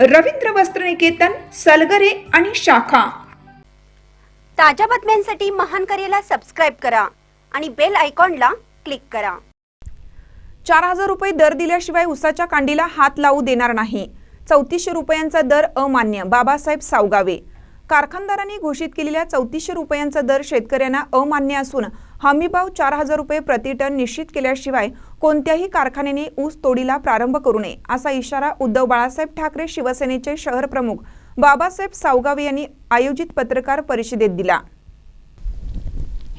रवींद्र वस्त्रनिकेतन सलगरे आणि शाखा. ताज्या बातम्यांसाठी महान करेला सबस्क्राईब करा आणि बेल आयकॉनला क्लिक करा. चार हजार रुपये दर दिल्याशिवाय उसाच्या कांडीला हात लावू देणार नाही. चौतीसशे रुपयांचा दर अमान्य बाबासाहेब सावगावे. कारखानदारांनी घोषित केलेल्या चौतीसशे रुपयांचा दर शेतकऱ्यांना अमान्य असून हमीभाव चार हजार रुपये प्रति टन निश्चित केल्याशिवाय कोणत्याही कारखान्याने ऊस तोडीला प्रारंभ करू नये असा इशारा उद्धव बाळासाहेब ठाकरे शिवसेनेचे शहर प्रमुख बाबासाहेब सावगावे यांनी आयोजित पत्रकार परिषदेत दिला.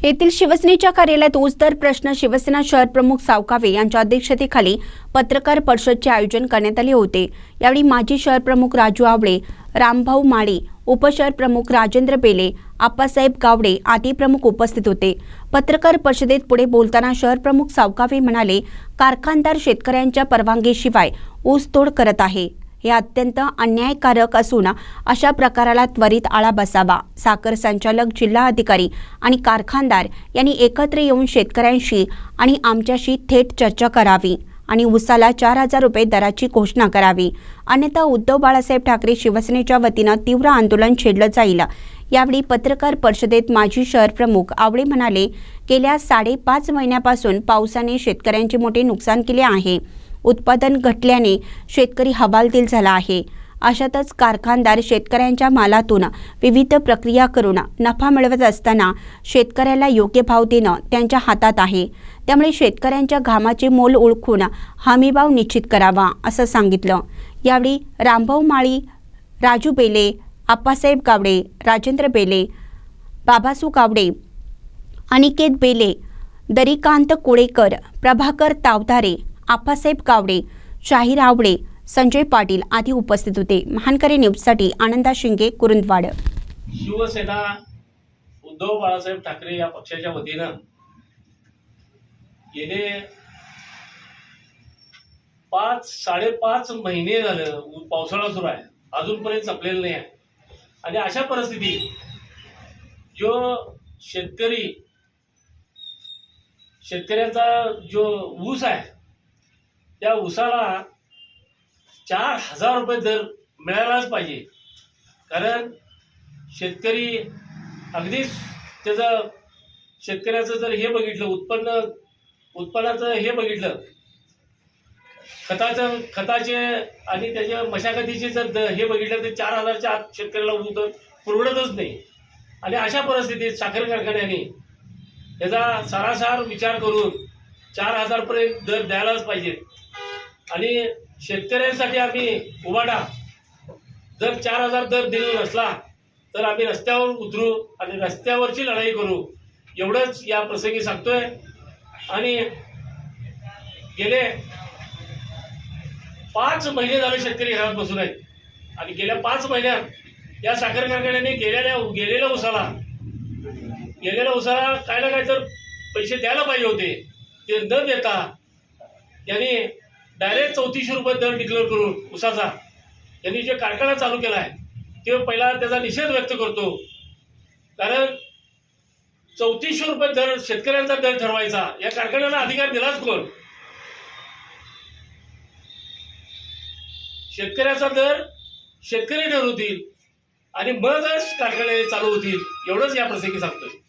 येथील शिवसेनेच्या कार्यालयात ऊस दर प्रश्न शिवसेना शहर प्रमुख सावकावे यांच्या अध्यक्षतेखाली पत्रकार परिषदचे आयोजन करण्यात आले होते. यावेळी माजी शहर प्रमुख राजू आवळे रामभाऊ माळे उपशहर प्रमुख राजेंद्र बेले आप्पासाहेब गावडे आदी प्रमुख उपस्थित होते. पत्रकार परिषदेत पुढे बोलताना शहर प्रमुख सावकावे म्हणाले कारखानदार शेतकऱ्यांच्या परवानगीशिवाय ऊसतोड करत आहे. हे अत्यंत अन्यायकारक असून अशा प्रकाराला त्वरित आळा बसावा साखर संचालक जिल्हा अधिकारी आणि कारखानदार यांनी एकत्र येऊन शेतकऱ्यांशी आणि आमच्याशी थेट चर्चा करावी आणि उसाला चार हजार रुपये दराची घोषणा करावी. अन्यथा उद्धव बाळासाहेब ठाकरे शिवसेनेच्या वतीनं तीव्र आंदोलन छेडलं जाईल. यावेळी पत्रकार परिषदेत माजी शहर प्रमुख आवळे म्हणाले गेल्या साडेपाच महिन्यापासून पावसाने शेतकऱ्यांचे मोठे नुकसान केले आहे. उत्पादन घटल्याने शेतकरी हवालदिल झाला आहे. अशातच कारखानदार शेतकऱ्यांच्या मालातून विविध प्रक्रिया करून नफा मिळवत असताना शेतकऱ्याला योग्य भाव देणं त्यांच्या हातात आहे. त्यामुळे शेतकऱ्यांच्या घामाचे मोल ओळखून हमीभाव निश्चित करावा असं सांगितलं. यावेळी रामभाऊ माळी राजू बेले आप्पासाहेब गावडे राजेंद्र बेले बाबासू गावडे अनिकेत बेले दरिकांत कोळेकर प्रभाकर तावधारे आप्पासाहेब गावडे शाहीर आवडे संजय पाटील आदी उपस्थित होते. महानकरी न्यूजसाठी आनंदा शिंगे कुरुंदवाड. शिवसेना उद्धव बाळासाहेब ठाकरे या पक्षाच्या वतीनं गेले पाच साडेपाच महिने झालं. पावसाळा सुरू आहे. अजूनपर्यंत संपलेलं नाही आहे. आणि अशा परिस्थितीत जो शेतकरी शेतकऱ्याचा जो ऊस आहे त्या उसाला चार हजार रुपये दर मिळायलाच पाहिजे. कारण शेतकरी अगदीच त्याचं शेतकऱ्याचं जर हे बघितलं उत्पन्न उत्पन्नाचं हे बघितलं खताचं खताचे आणि त्याच्या मशागतीचे जर हे बघितलं तर चार हजारच्या आत शेतकऱ्याला उतर दर परवडतच नाही. आणि अशा परिस्थितीत साखर कारखान्याने त्याचा सारासार विचार करून चार हजार पर्यंत दर द्यायलाच पाहिजे. आणि शेतकऱ्यांसाठी आम्ही उभाडा जर चार हजार दर दिला नसला तर आम्ही रस्त्यावर उतरू आणि रस्त्यावरची लढाई करू. एवढंच या प्रसंगी सांगतोय. आणि गेले पाच महिने झाले शेतकरी घरात बसून आहेत. आणि गेल्या पाच महिन्यात या साखर कारखान्याने गेलेल्या गेलेल्या उसाला गेलेल्या उसाला काय ना काय तर पैसे द्यायला पाहिजे होते. ते न देता यांनी डायरेक्ट चौतीसशे रुपये दर डिक्लेअर करून उसाचा यांनी जे कारखाना चालू केला आहे ते पहिला त्याचा निषेध व्यक्त करतो. कारण चौतीसशे रुपये दर शेतकऱ्यांचा दर ठरवायचा या कारखान्याला अधिकार दिलाच कोण? शेतकऱ्याचा दर शेतकरी ठरवतील आणि मगच कारखाने चालू होतील एवढंच या प्रसंगी सांगतोय.